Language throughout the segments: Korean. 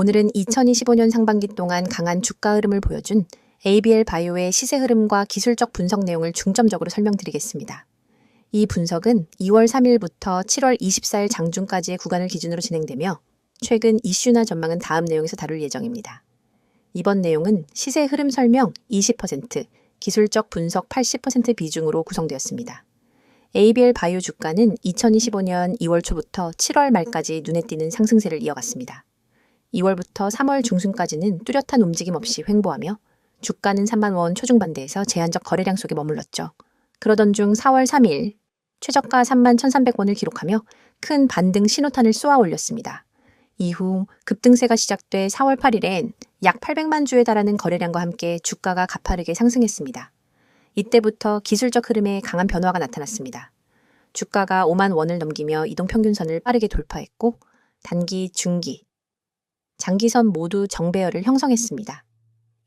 오늘은 2025년 상반기 동안 강한 주가 흐름을 보여준 ABL 바이오의 시세 흐름과 기술적 분석 내용을 중점적으로 설명드리겠습니다. 이 분석은 2월 3일부터 7월 24일 장중까지의 구간을 기준으로 진행되며 최근 이슈나 전망은 다음 내용에서 다룰 예정입니다. 이번 내용은 시세 흐름 설명 20%, 기술적 분석 80% 비중으로 구성되었습니다. ABL 바이오 주가는 2025년 2월 초부터 7월 말까지 눈에 띄는 상승세를 이어갔습니다. 2월부터 3월 중순까지는 뚜렷한 움직임 없이 횡보하며 주가는 3만 원 초중반대에서 제한적 거래량 속에 머물렀죠. 그러던 중 4월 3일 최저가 3만 1,300원을 기록하며 큰 반등 신호탄을 쏘아 올렸습니다. 이후 급등세가 시작돼 4월 8일엔 약 800만 주에 달하는 거래량과 함께 주가가 가파르게 상승했습니다. 이때부터 기술적 흐름에 강한 변화가 나타났습니다. 주가가 5만 원을 넘기며 이동평균선을 빠르게 돌파했고 단기, 중기, 장기선 모두 정배열을 형성했습니다.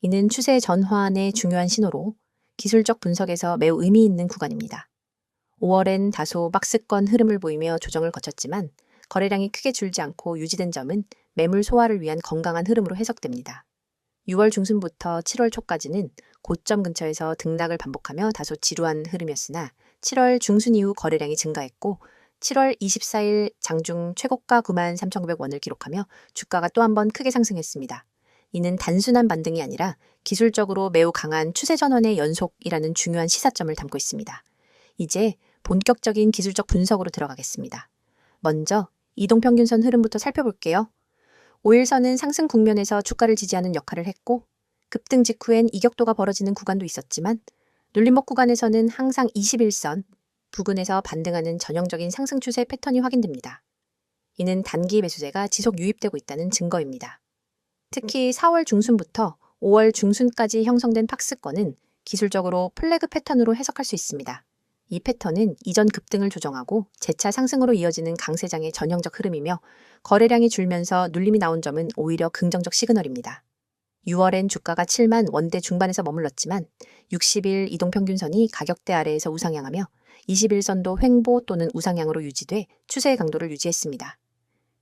이는 추세 전환의 중요한 신호로 기술적 분석에서 매우 의미 있는 구간입니다. 5월엔 다소 박스권 흐름을 보이며 조정을 거쳤지만 거래량이 크게 줄지 않고 유지된 점은 매물 소화를 위한 건강한 흐름으로 해석됩니다. 6월 중순부터 7월 초까지는 고점 근처에서 등락을 반복하며 다소 지루한 흐름이었으나 7월 중순 이후 거래량이 증가했고 7월 24일 장중 최고가 9만 3,900원을 기록하며 주가가 또 한 번 크게 상승했습니다. 이는 단순한 반등이 아니라 기술적으로 매우 강한 추세 전환의 연속이라는 중요한 시사점을 담고 있습니다. 이제 본격적인 기술적 분석으로 들어가겠습니다. 먼저 이동평균선 흐름부터 살펴볼게요. 5일선은 상승 국면에서 주가를 지지하는 역할을 했고 급등 직후엔 이격도가 벌어지는 구간도 있었지만 눌림목 구간에서는 항상 21선 부근에서 반등하는 전형적인 상승 추세 패턴이 확인됩니다. 이는 단기 매수세가 지속 유입되고 있다는 증거입니다. 특히 4월 중순부터 5월 중순까지 형성된 박스권은 기술적으로 플래그 패턴으로 해석할 수 있습니다. 이 패턴은 이전 급등을 조정하고 재차 상승으로 이어지는 강세장의 전형적 흐름이며 거래량이 줄면서 눌림이 나온 점은 오히려 긍정적 시그널입니다. 6월엔 주가가 7만 원대 중반에서 머물렀지만 60일 이동평균선이 가격대 아래에서 우상향하며 21선도 횡보 또는 우상향으로 유지돼 추세의 강도를 유지했습니다.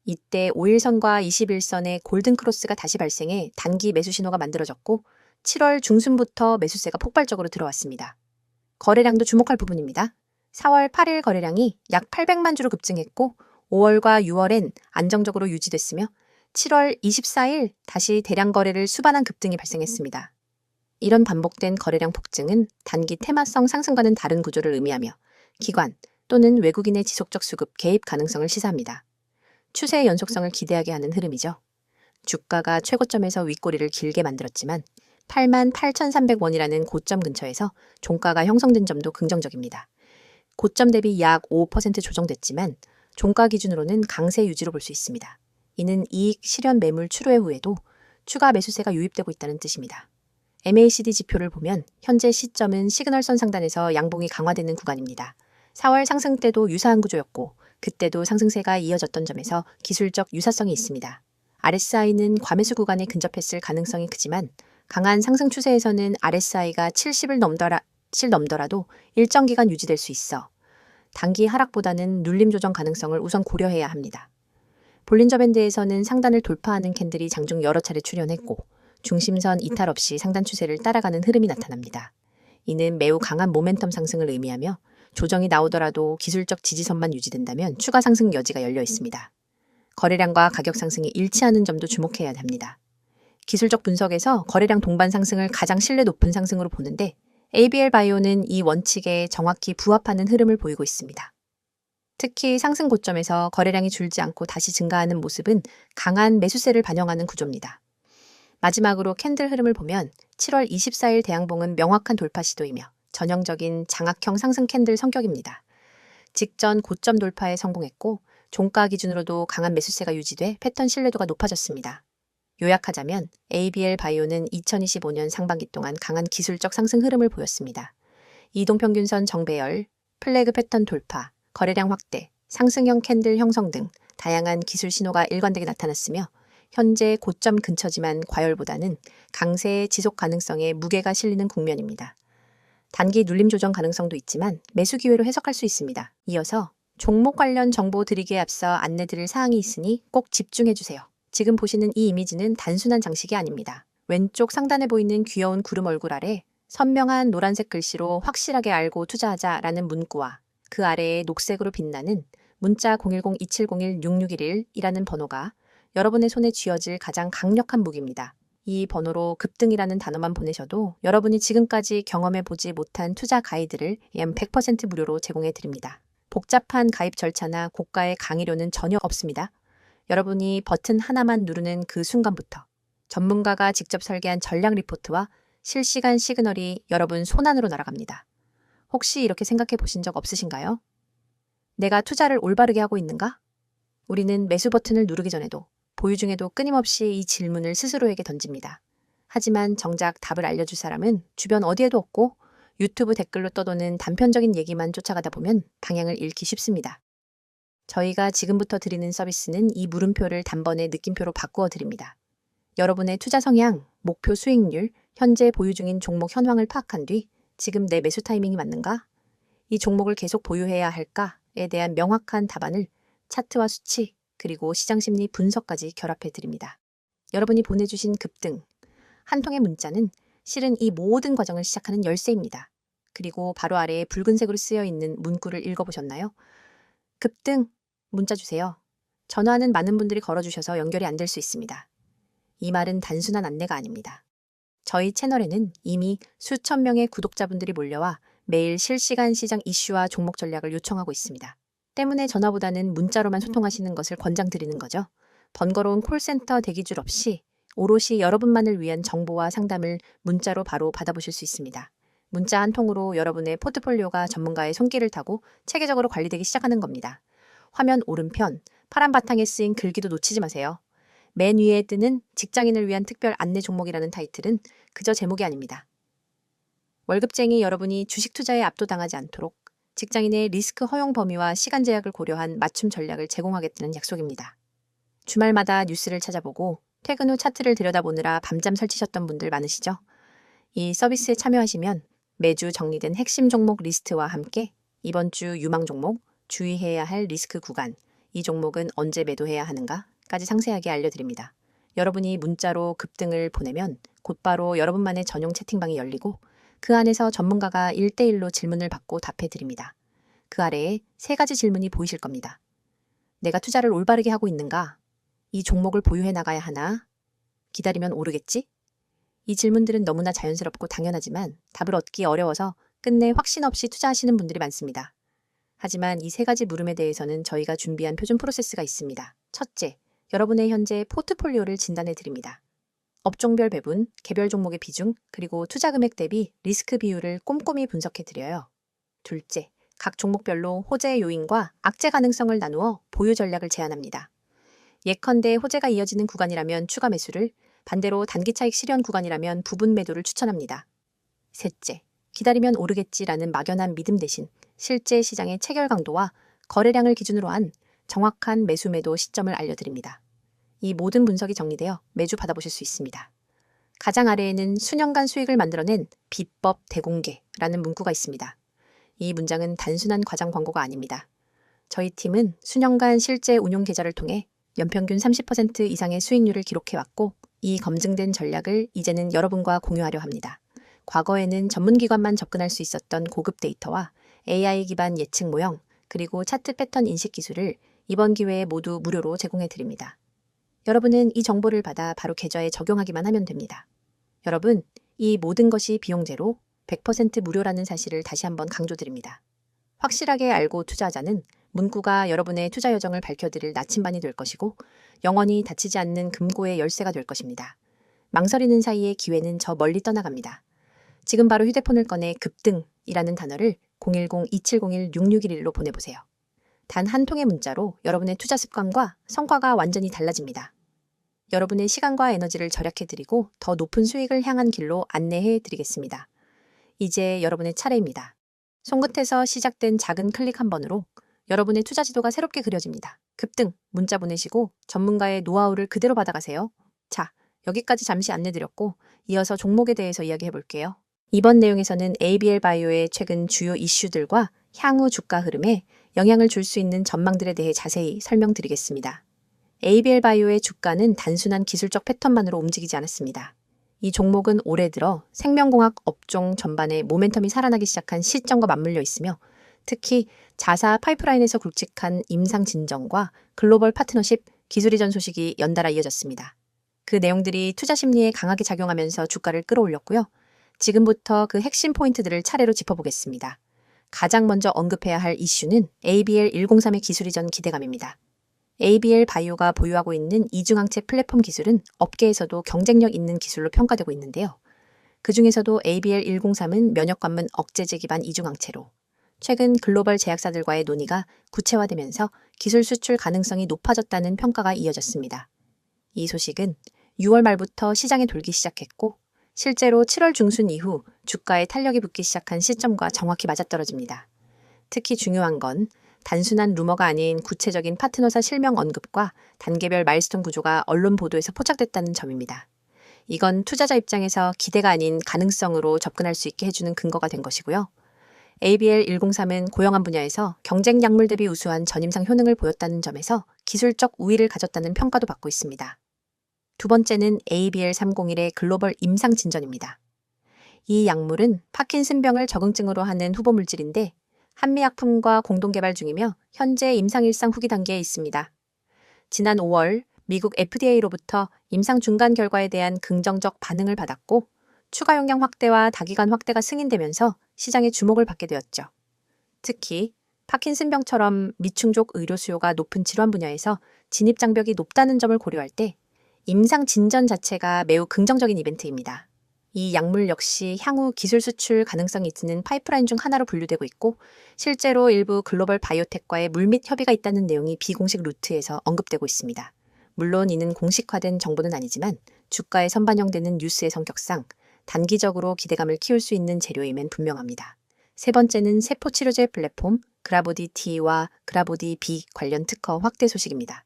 이때 5일선과 21선의 골든크로스가 다시 발생해 단기 매수 신호가 만들어졌고 7월 중순부터 매수세가 폭발적으로 들어왔습니다. 거래량도 주목할 부분입니다. 4월 8일 거래량이 약 800만 주로 급증했고 5월과 6월엔 안정적으로 유지됐으며 7월 24일 다시 대량 거래를 수반한 급등이 발생했습니다. 이런 반복된 거래량 폭증은 단기 테마성 상승과는 다른 구조를 의미하며 기관 또는 외국인의 지속적 수급 개입 가능성을 시사합니다. 추세의 연속성을 기대하게 하는 흐름이죠. 주가가 최고점에서 윗꼬리를 길게 만들었지만 8만 8,300원이라는 고점 근처에서 종가가 형성된 점도 긍정적입니다. 고점 대비 약 5% 조정됐지만 종가 기준으로는 강세 유지로 볼 수 있습니다. 이는 이익 실현 매물 출회 후에도 추가 매수세가 유입되고 있다는 뜻입니다. MACD 지표를 보면 현재 시점은 시그널선 상단에서 양봉이 강화되는 구간입니다. 4월 상승 때도 유사한 구조였고 그때도 상승세가 이어졌던 점에서 기술적 유사성이 있습니다. RSI는 과매수 구간에 근접했을 가능성이 크지만 강한 상승 추세에서는 RSI가 70을 넘더라, 7 넘더라도 일정 기간 유지될 수 있어 단기 하락보다는 눌림 조정 가능성을 우선 고려해야 합니다. 볼린저 밴드에서는 상단을 돌파하는 캔들이 장중 여러 차례 출현했고 중심선 이탈 없이 상단 추세를 따라가는 흐름이 나타납니다. 이는 매우 강한 모멘텀 상승을 의미하며 조정이 나오더라도 기술적 지지선만 유지된다면 추가 상승 여지가 열려 있습니다. 거래량과 가격 상승이 일치하는 점도 주목해야 합니다. 기술적 분석에서 거래량 동반 상승을 가장 신뢰 높은 상승으로 보는데 ABL 바이오는 이 원칙에 정확히 부합하는 흐름을 보이고 있습니다. 특히 상승 고점에서 거래량이 줄지 않고 다시 증가하는 모습은 강한 매수세를 반영하는 구조입니다. 마지막으로 캔들 흐름을 보면 7월 24일 대양봉은 명확한 돌파 시도이며 전형적인 장악형 상승 캔들 성격입니다. 직전 고점 돌파에 성공했고 종가 기준으로도 강한 매수세가 유지돼 패턴 신뢰도가 높아졌습니다. 요약하자면 ABL 바이오는 2025년 상반기 동안 강한 기술적 상승 흐름을 보였습니다. 이동평균선 정배열, 플래그 패턴 돌파, 거래량 확대, 상승형 캔들 형성 등 다양한 기술 신호가 일관되게 나타났으며 현재 고점 근처지만 과열보다는 강세의 지속 가능성에 무게가 실리는 국면입니다. 단기 눌림 조정 가능성도 있지만 매수 기회로 해석할 수 있습니다. 이어서 종목 관련 정보 드리기에 앞서 안내드릴 사항이 있으니 꼭 집중해 주세요. 지금 보시는 이 이미지는 단순한 장식이 아닙니다. 왼쪽 상단에 보이는 귀여운 구름 얼굴 아래 선명한 노란색 글씨로 확실하게 알고 투자하자라는 문구와 그 아래에 녹색으로 빛나는 문자 010-2701-6611이라는 번호가 여러분의 손에 쥐어질 가장 강력한 무기입니다. 이 번호로 급등이라는 단어만 보내셔도 여러분이 지금까지 경험해 보지 못한 투자 가이드를 약100% 무료로 제공해 드립니다. 복잡한 가입 절차나 고가의 강의료는 전혀 없습니다. 여러분이 버튼 하나만 누르는 그 순간부터 전문가가 직접 설계한 전략 리포트와 실시간 시그널이 여러분 손안으로 날아갑니다. 혹시 이렇게 생각해 보신 적 없으신가요? 내가 투자를 올바르게 하고 있는가? 우리는 매수 버튼을 누르기 전에도 보유 중에도 끊임없이 이 질문을 스스로에게 던집니다. 하지만 정작 답을 알려줄 사람은 주변 어디에도 없고 유튜브 댓글로 떠도는 단편적인 얘기만 쫓아가다 보면 방향을 잃기 쉽습니다. 저희가 지금부터 드리는 서비스는 이 물음표를 단번에 느낌표로 바꾸어 드립니다. 여러분의 투자 성향, 목표 수익률, 현재 보유 중인 종목 현황을 파악한 뒤 지금 내 매수 타이밍이 맞는가? 이 종목을 계속 보유해야 할까?에 대한 명확한 답안을 차트와 수치, 그리고 시장 심리 분석까지 결합해 드립니다. 여러분이 보내주신 급등, 한 통의 문자는 실은 이 모든 과정을 시작하는 열쇠입니다. 그리고 바로 아래에 붉은색으로 쓰여 있는 문구를 읽어보셨나요? 급등, 문자 주세요. 전화는 많은 분들이 걸어주셔서 연결이 안 될 수 있습니다. 이 말은 단순한 안내가 아닙니다. 저희 채널에는 이미 수천 명의 구독자분들이 몰려와 매일 실시간 시장 이슈와 종목 전략을 요청하고 있습니다. 때문에 전화보다는 문자로만 소통하시는 것을 권장드리는 거죠. 번거로운 콜센터 대기줄 없이 오롯이 여러분만을 위한 정보와 상담을 문자로 바로 받아보실 수 있습니다. 문자 한 통으로 여러분의 포트폴리오가 전문가의 손길을 타고 체계적으로 관리되기 시작하는 겁니다. 화면 오른편 파란 바탕에 쓰인 글귀도 놓치지 마세요. 맨 위에 뜨는 직장인을 위한 특별 안내 종목이라는 타이틀은 그저 제목이 아닙니다. 월급쟁이 여러분이 주식 투자에 압도당하지 않도록 직장인의 리스크 허용 범위와 시간 제약을 고려한 맞춤 전략을 제공하겠다는 약속입니다. 주말마다 뉴스를 찾아보고 퇴근 후 차트를 들여다보느라 밤잠 설치셨던 분들 많으시죠? 이 서비스에 참여하시면 매주 정리된 핵심 종목 리스트와 함께 이번 주 유망 종목, 주의해야 할 리스크 구간, 이 종목은 언제 매도해야 하는가까지 상세하게 알려드립니다. 여러분이 문자로 급등을 보내면 곧바로 여러분만의 전용 채팅방이 열리고 그 안에서 전문가가 1대1로 질문을 받고 답해 드립니다. 그 아래에 세 가지 질문이 보이실 겁니다. 내가 투자를 올바르게 하고 있는가? 이 종목을 보유해 나가야 하나? 기다리면 오르겠지? 이 질문들은 너무나 자연스럽고 당연하지만 답을 얻기 어려워서 끝내 확신 없이 투자하시는 분들이 많습니다. 하지만 이 세 가지 물음에 대해서는 저희가 준비한 표준 프로세스가 있습니다. 첫째, 여러분의 현재 포트폴리오를 진단해 드립니다. 업종별 배분, 개별 종목의 비중, 그리고 투자 금액 대비 리스크 비율을 꼼꼼히 분석해 드려요. 둘째, 각 종목별로 호재 요인과 악재 가능성을 나누어 보유 전략을 제안합니다. 예컨대 호재가 이어지는 구간이라면 추가 매수를, 반대로 단기 차익 실현 구간이라면 부분 매도를 추천합니다. 셋째, 기다리면 오르겠지라는 막연한 믿음 대신 실제 시장의 체결 강도와 거래량을 기준으로 한 정확한 매수 매도 시점을 알려드립니다. 이 모든 분석이 정리되어 매주 받아보실 수 있습니다. 가장 아래에는 수년간 수익을 만들어낸 비법 대공개라는 문구가 있습니다. 이 문장은 단순한 과장 광고가 아닙니다. 저희 팀은 수년간 실제 운용 계좌를 통해 연평균 30% 이상의 수익률을 기록해왔고 이 검증된 전략을 이제는 여러분과 공유하려 합니다. 과거에는 전문기관만 접근할 수 있었던 고급 데이터와 AI 기반 예측 모형, 그리고 차트 패턴 인식 기술을 이번 기회에 모두 무료로 제공해 드립니다. 여러분은 이 정보를 받아 바로 계좌에 적용하기만 하면 됩니다. 여러분, 이 모든 것이 비용 제로 100% 무료라는 사실을 다시 한번 강조드립니다. 확실하게 알고 투자하자는 문구가 여러분의 투자 여정을 밝혀드릴 나침반이 될 것이고 영원히 닫히지 않는 금고의 열쇠가 될 것입니다. 망설이는 사이에 기회는 저 멀리 떠나갑니다. 지금 바로 휴대폰을 꺼내 급등이라는 단어를 010-2701-6611로 보내보세요. 단 한 통의 문자로 여러분의 투자 습관과 성과가 완전히 달라집니다. 여러분의 시간과 에너지를 절약해드리고 더 높은 수익을 향한 길로 안내해드리겠습니다. 이제 여러분의 차례입니다. 손끝에서 시작된 작은 클릭 한 번으로 여러분의 투자 지도가 새롭게 그려집니다. 급등, 문자 보내시고 전문가의 노하우를 그대로 받아가세요. 자, 여기까지 잠시 안내드렸고 이어서 종목에 대해서 이야기해 볼게요. 이번 내용에서는 ABL 바이오의 최근 주요 이슈들과 향후 주가 흐름에 영향을 줄 수 있는 전망들에 대해 자세히 설명드리겠습니다. ABL 바이오의 주가는 단순한 기술적 패턴만으로 움직이지 않았습니다. 이 종목은 올해 들어 생명공학 업종 전반에 모멘텀이 살아나기 시작한 시점과 맞물려 있으며 특히 자사 파이프라인에서 굵직한 임상 진정과 글로벌 파트너십 기술 이전 소식이 연달아 이어졌습니다. 그 내용들이 투자 심리에 강하게 작용하면서 주가를 끌어올렸고요. 지금부터 그 핵심 포인트들을 차례로 짚어보겠습니다. 가장 먼저 언급해야 할 이슈는 ABL 103의 기술 이전 기대감입니다. ABL 바이오가 보유하고 있는 이중항체 플랫폼 기술은 업계에서도 경쟁력 있는 기술로 평가되고 있는데요. 그 중에서도 ABL 103은 면역 관문 억제제 기반 이중항체로 최근 글로벌 제약사들과의 논의가 구체화되면서 기술 수출 가능성이 높아졌다는 평가가 이어졌습니다. 이 소식은 6월 말부터 시장에 돌기 시작했고 실제로 7월 중순 이후 주가에 탄력이 붙기 시작한 시점과 정확히 맞아떨어집니다. 특히 중요한 건 단순한 루머가 아닌 구체적인 파트너사 실명 언급과 단계별 마일스톤 구조가 언론 보도에서 포착됐다는 점입니다. 이건 투자자 입장에서 기대가 아닌 가능성으로 접근할 수 있게 해주는 근거가 된 것이고요. ABL 103은 고영한 분야에서 경쟁 약물 대비 우수한 전임상 효능을 보였다는 점에서 기술적 우위를 가졌다는 평가도 받고 있습니다. 두 번째는 ABL 301의 글로벌 임상 진전입니다. 이 약물은 파킨슨병을 적응증으로 하는 후보 물질인데 한미약품과 공동 개발 중이며 현재 임상 일상 후기 단계에 있습니다. 지난 5월 미국 FDA로부터 임상 중간 결과에 대한 긍정적 반응을 받았고 추가 용량 확대와 다기간 확대가 승인되면서 시장의 주목을 받게 되었죠. 특히 파킨슨병처럼 미충족 의료 수요가 높은 질환 분야에서 진입 장벽이 높다는 점을 고려할 때 임상 진전 자체가 매우 긍정적인 이벤트입니다. 이 약물 역시 향후 기술 수출 가능성이 있는 파이프라인 중 하나로 분류되고 있고 실제로 일부 글로벌 바이오텍과의 물밑 협의가 있다는 내용이 비공식 루트에서 언급되고 있습니다. 물론 이는 공식화된 정보는 아니지만 주가에 선반영되는 뉴스의 성격상 단기적으로 기대감을 키울 수 있는 재료임엔 분명합니다. 세 번째는 세포치료제 플랫폼 그라보디 T와 그라보디 B 관련 특허 확대 소식입니다.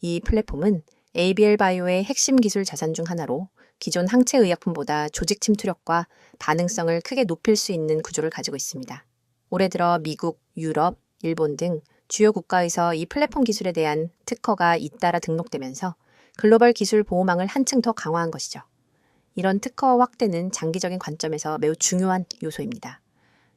이 플랫폼은 ABL 바이오의 핵심 기술 자산 중 하나로 기존 항체 의약품보다 조직 침투력과 반응성을 크게 높일 수 있는 구조를 가지고 있습니다. 올해 들어 미국, 유럽, 일본 등 주요 국가에서 이 플랫폼 기술에 대한 특허가 잇따라 등록되면서 글로벌 기술 보호망을 한층 더 강화한 것이죠. 이런 특허 확대는 장기적인 관점에서 매우 중요한 요소입니다.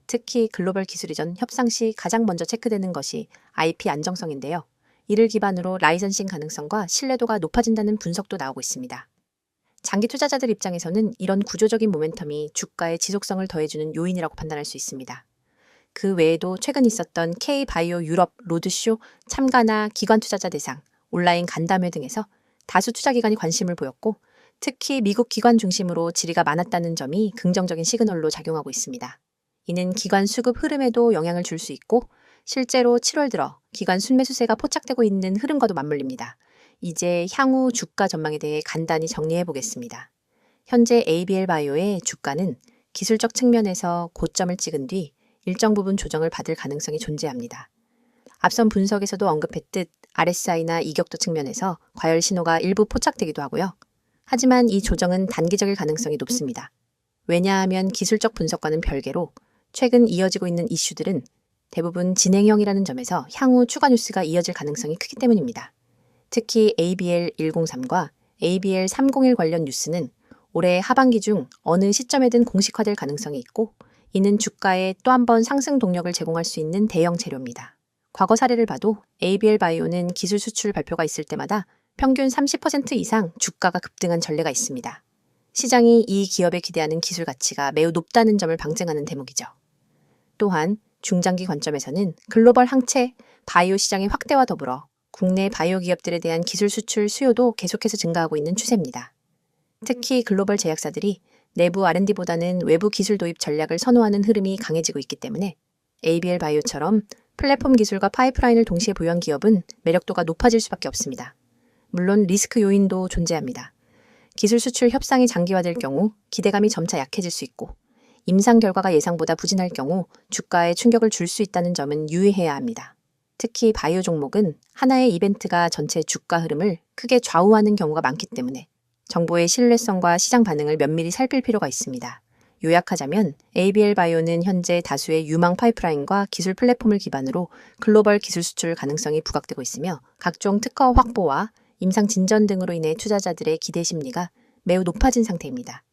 특히 글로벌 기술 이전 협상 시 가장 먼저 체크되는 것이 IP 안정성인데요. 이를 기반으로 라이선싱 가능성과 신뢰도가 높아진다는 분석도 나오고 있습니다. 장기 투자자들 입장에서는 이런 구조적인 모멘텀이 주가의 지속성을 더해주는 요인이라고 판단할 수 있습니다. 그 외에도 최근 있었던 K-바이오 유럽 로드쇼 참가나 기관 투자자 대상, 온라인 간담회 등에서 다수 투자기관이 관심을 보였고 특히 미국 기관 중심으로 질의가 많았다는 점이 긍정적인 시그널로 작용하고 있습니다. 이는 기관 수급 흐름에도 영향을 줄 수 있고 실제로 7월 들어 기관 순매수세가 포착되고 있는 흐름과도 맞물립니다. 이제 향후 주가 전망에 대해 간단히 정리해 보겠습니다. 현재 ABL 바이오의 주가는 기술적 측면에서 고점을 찍은 뒤 일정 부분 조정을 받을 가능성이 존재합니다. 앞선 분석에서도 언급했듯 RSI나 이격도 측면에서 과열 신호가 일부 포착되기도 하고요. 하지만 이 조정은 단기적일 가능성이 높습니다. 왜냐하면 기술적 분석과는 별개로 최근 이어지고 있는 이슈들은 대부분 진행형이라는 점에서 향후 추가 뉴스가 이어질 가능성이 크기 때문입니다. 특히 ABL 103과 ABL 301 관련 뉴스는 올해 하반기 중 어느 시점에든 공식화될 가능성이 있고 이는 주가에 또 한 번 상승 동력을 제공할 수 있는 대형 재료입니다. 과거 사례를 봐도 ABL 바이오는 기술 수출 발표가 있을 때마다 평균 30% 이상 주가가 급등한 전례가 있습니다. 시장이 이 기업에 기대하는 기술 가치가 매우 높다는 점을 방증하는 대목이죠. 또한 중장기 관점에서는 글로벌 항체 바이오 시장의 확대와 더불어 국내 바이오 기업들에 대한 기술 수출 수요도 계속해서 증가하고 있는 추세입니다. 특히 글로벌 제약사들이 내부 R&D보다는 외부 기술 도입 전략을 선호하는 흐름이 강해지고 있기 때문에 ABL 바이오처럼 플랫폼 기술과 파이프라인을 동시에 보유한 기업은 매력도가 높아질 수밖에 없습니다. 물론 리스크 요인도 존재합니다. 기술 수출 협상이 장기화될 경우 기대감이 점차 약해질 수 있고 임상 결과가 예상보다 부진할 경우 주가에 충격을 줄 수 있다는 점은 유의해야 합니다. 특히 바이오 종목은 하나의 이벤트가 전체 주가 흐름을 크게 좌우하는 경우가 많기 때문에 정보의 신뢰성과 시장 반응을 면밀히 살필 필요가 있습니다. 요약하자면 ABL 바이오는 현재 다수의 유망 파이프라인과 기술 플랫폼을 기반으로 글로벌 기술 수출 가능성이 부각되고 있으며 각종 특허 확보와 임상 진전 등으로 인해 투자자들의 기대 심리가 매우 높아진 상태입니다.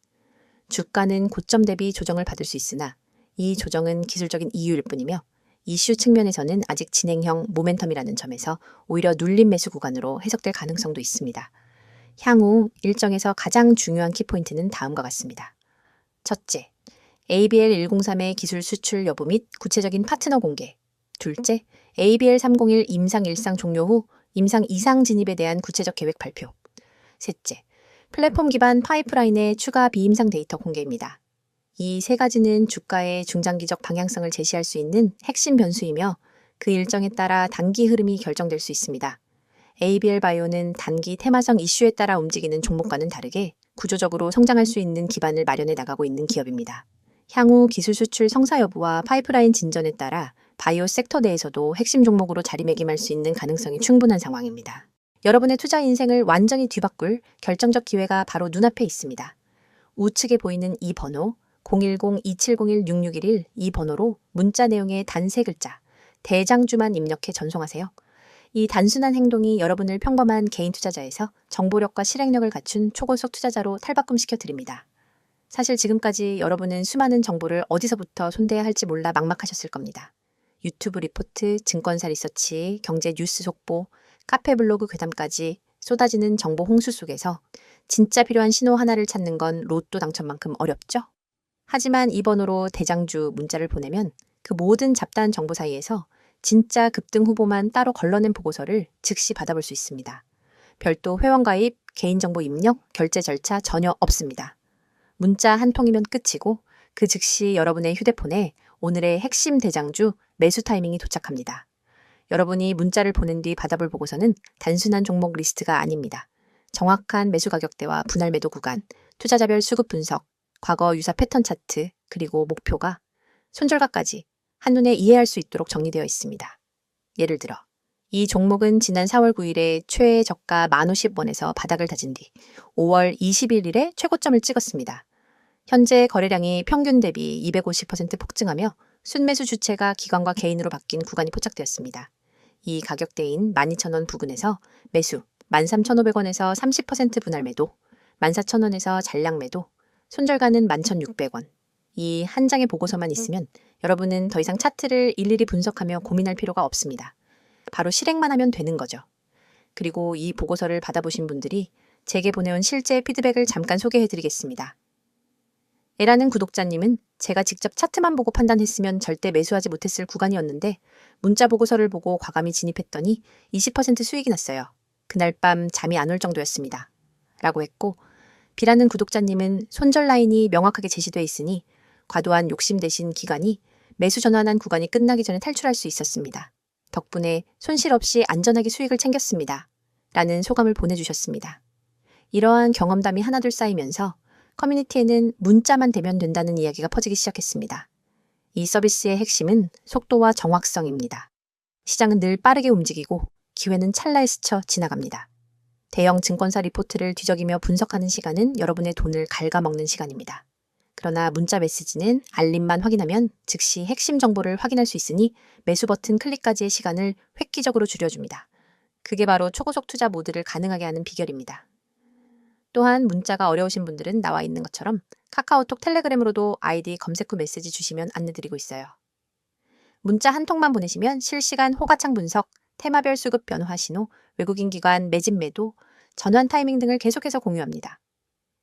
주가는 고점 대비 조정을 받을 수 있으나 이 조정은 기술적인 이유일 뿐이며 이슈 측면에서는 아직 진행형 모멘텀이라는 점에서 오히려 눌림 매수 구간으로 해석될 가능성도 있습니다. 향후 일정에서 가장 중요한 키포인트는 다음과 같습니다. 첫째, ABL 103의 기술 수출 여부 및 구체적인 파트너 공개. 둘째, ABL 301 임상 일상 종료 후 임상 이상 진입에 대한 구체적 계획 발표. 셋째, 플랫폼 기반 파이프라인의 추가 비임상 데이터 공개입니다. 이 세 가지는 주가의 중장기적 방향성을 제시할 수 있는 핵심 변수이며 그 일정에 따라 단기 흐름이 결정될 수 있습니다. ABL 바이오는 단기 테마성 이슈에 따라 움직이는 종목과는 다르게 구조적으로 성장할 수 있는 기반을 마련해 나가고 있는 기업입니다. 향후 기술 수출 성사 여부와 파이프라인 진전에 따라 바이오 섹터 내에서도 핵심 종목으로 자리매김할 수 있는 가능성이 충분한 상황입니다. 여러분의 투자 인생을 완전히 뒤바꿀 결정적 기회가 바로 눈앞에 있습니다. 우측에 보이는 이 번호 010-2701-6611 이 번호로 문자 내용의 단 세 글자 대장주만 입력해 전송하세요. 이 단순한 행동이 여러분을 평범한 개인 투자자에서 정보력과 실행력을 갖춘 초고속 투자자로 탈바꿈시켜 드립니다. 사실 지금까지 여러분은 수많은 정보를 어디서부터 손대야 할지 몰라 막막하셨을 겁니다. 유튜브 리포트, 증권사 리서치, 경제 뉴스 속보, 카페 블로그 괴담까지 쏟아지는 정보 홍수 속에서 진짜 필요한 신호 하나를 찾는 건 로또 당첨만큼 어렵죠? 하지만 이 번호로 대장주 문자를 보내면 그 모든 잡다한 정보 사이에서 진짜 급등 후보만 따로 걸러낸 보고서를 즉시 받아볼 수 있습니다. 별도 회원가입, 개인정보 입력, 결제 절차 전혀 없습니다. 문자 한 통이면 끝이고 그 즉시 여러분의 휴대폰에 오늘의 핵심 대장주 매수 타이밍이 도착합니다. 여러분이 문자를 보낸 뒤 받아볼 보고서는 단순한 종목 리스트가 아닙니다. 정확한 매수 가격대와 분할 매도 구간, 투자자별 수급 분석, 과거 유사 패턴 차트, 그리고 목표가 손절가까지 한눈에 이해할 수 있도록 정리되어 있습니다. 예를 들어, 이 종목은 지난 4월 9일에 최애 저가 1,050원에서 바닥을 다진 뒤 5월 21일에 최고점을 찍었습니다. 현재 거래량이 평균 대비 250% 폭증하며 순매수 주체가 기관과 개인으로 바뀐 구간이 포착되었습니다. 이 가격대인 12,000원 부근에서 매수 13,500원에서 30% 분할 매도, 14,000원에서 잔량 매도, 손절가는 11,600원. 이 한 장의 보고서만 있으면 여러분은 더 이상 차트를 일일이 분석하며 고민할 필요가 없습니다. 바로 실행만 하면 되는 거죠. 그리고 이 보고서를 받아보신 분들이 제게 보내온 실제 피드백을 잠깐 소개해 드리겠습니다. 에라는 구독자님은 제가 직접 차트만 보고 판단했으면 절대 매수하지 못했을 구간이었는데 문자 보고서를 보고 과감히 진입했더니 20% 수익이 났어요. 그날 밤 잠이 안 올 정도였습니다. 라고 했고 비라는 구독자님은 손절 라인이 명확하게 제시돼 있으니 과도한 욕심 대신 기간이 매수 전환한 구간이 끝나기 전에 탈출할 수 있었습니다. 덕분에 손실 없이 안전하게 수익을 챙겼습니다. 라는 소감을 보내주셨습니다. 이러한 경험담이 하나둘 쌓이면서 커뮤니티에는 문자만 되면 된다는 이야기가 퍼지기 시작했습니다. 이 서비스의 핵심은 속도와 정확성입니다. 시장은 늘 빠르게 움직이고 기회는 찰나에 스쳐 지나갑니다. 대형 증권사 리포트를 뒤적이며 분석하는 시간은 여러분의 돈을 갉아먹는 시간입니다. 그러나 문자 메시지는 알림만 확인하면 즉시 핵심 정보를 확인할 수 있으니 매수 버튼 클릭까지의 시간을 획기적으로 줄여줍니다. 그게 바로 초고속 투자 모드를 가능하게 하는 비결입니다. 또한 문자가 어려우신 분들은 나와 있는 것처럼 카카오톡 텔레그램으로도 아이디 검색 후 메시지 주시면 안내드리고 있어요. 문자 한 통만 보내시면 실시간 호가창 분석, 테마별 수급 변화 신호, 외국인 기관 매집 매도, 전환 타이밍 등을 계속해서 공유합니다.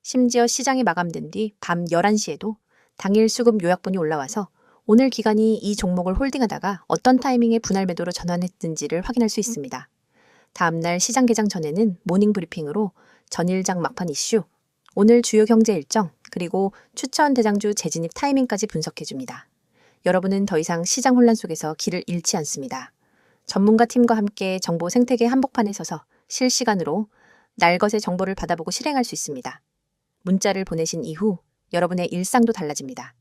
심지어 시장이 마감된 뒤 밤 11시에도 당일 수급 요약본이 올라와서 오늘 기간이 이 종목을 홀딩하다가 어떤 타이밍에 분할 매도로 전환했는지를 확인할 수 있습니다. 다음날 시장 개장 전에는 모닝 브리핑으로 전일장 막판 이슈, 오늘 주요 경제 일정, 그리고 추천 대장주 재진입 타이밍까지 분석해줍니다. 여러분은 더 이상 시장 혼란 속에서 길을 잃지 않습니다. 전문가 팀과 함께 정보 생태계 한복판에 서서 실시간으로 날것의 정보를 받아보고 실행할 수 있습니다. 문자를 보내신 이후 여러분의 일상도 달라집니다.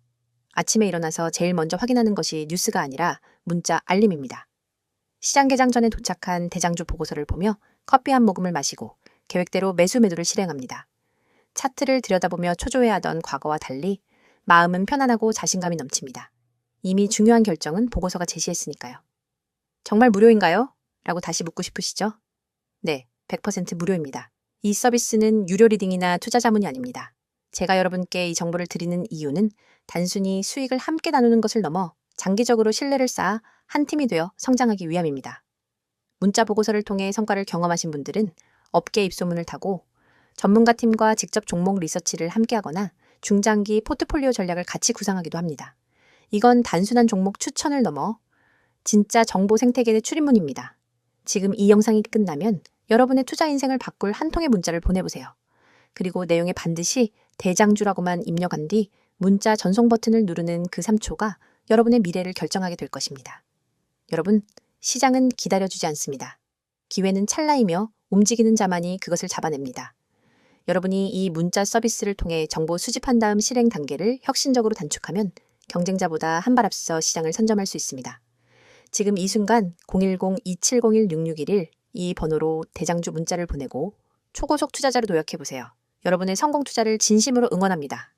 아침에 일어나서 제일 먼저 확인하는 것이 뉴스가 아니라 문자 알림입니다. 시장 개장 전에 도착한 대장주 보고서를 보며 커피 한 모금을 마시고 계획대로 매수 매도를 실행합니다. 차트를 들여다보며 초조해하던 과거와 달리 마음은 편안하고 자신감이 넘칩니다. 이미 중요한 결정은 보고서가 제시했으니까요. 정말 무료인가요? 라고 다시 묻고 싶으시죠? 네, 100% 무료입니다. 이 서비스는 유료 리딩이나 투자 자문이 아닙니다. 제가 여러분께 이 정보를 드리는 이유는 단순히 수익을 함께 나누는 것을 넘어 장기적으로 신뢰를 쌓아 한 팀이 되어 성장하기 위함입니다. 문자 보고서를 통해 성과를 경험하신 분들은 업계 입소문을 타고 전문가 팀과 직접 종목 리서치를 함께 하거나 중장기 포트폴리오 전략을 같이 구상하기도 합니다. 이건 단순한 종목 추천을 넘어 진짜 정보 생태계의 출입문입니다. 지금 이 영상이 끝나면 여러분의 투자 인생을 바꿀 한 통의 문자를 보내보세요. 그리고 내용에 반드시 대장주라고만 입력한 뒤 문자 전송 버튼을 누르는 그 3초가 여러분의 미래를 결정하게 될 것입니다. 여러분, 시장은 기다려주지 않습니다. 기회는 찰나이며 움직이는 자만이 그것을 잡아냅니다. 여러분이 이 문자 서비스를 통해 정보 수집한 다음 실행 단계를 혁신적으로 단축하면 경쟁자보다 한 발 앞서 시장을 선점할 수 있습니다. 지금 이 순간 010-2701-6611 이 번호로 대장주 문자를 보내고 초고속 투자자로 도약해보세요. 여러분의 성공 투자를 진심으로 응원합니다.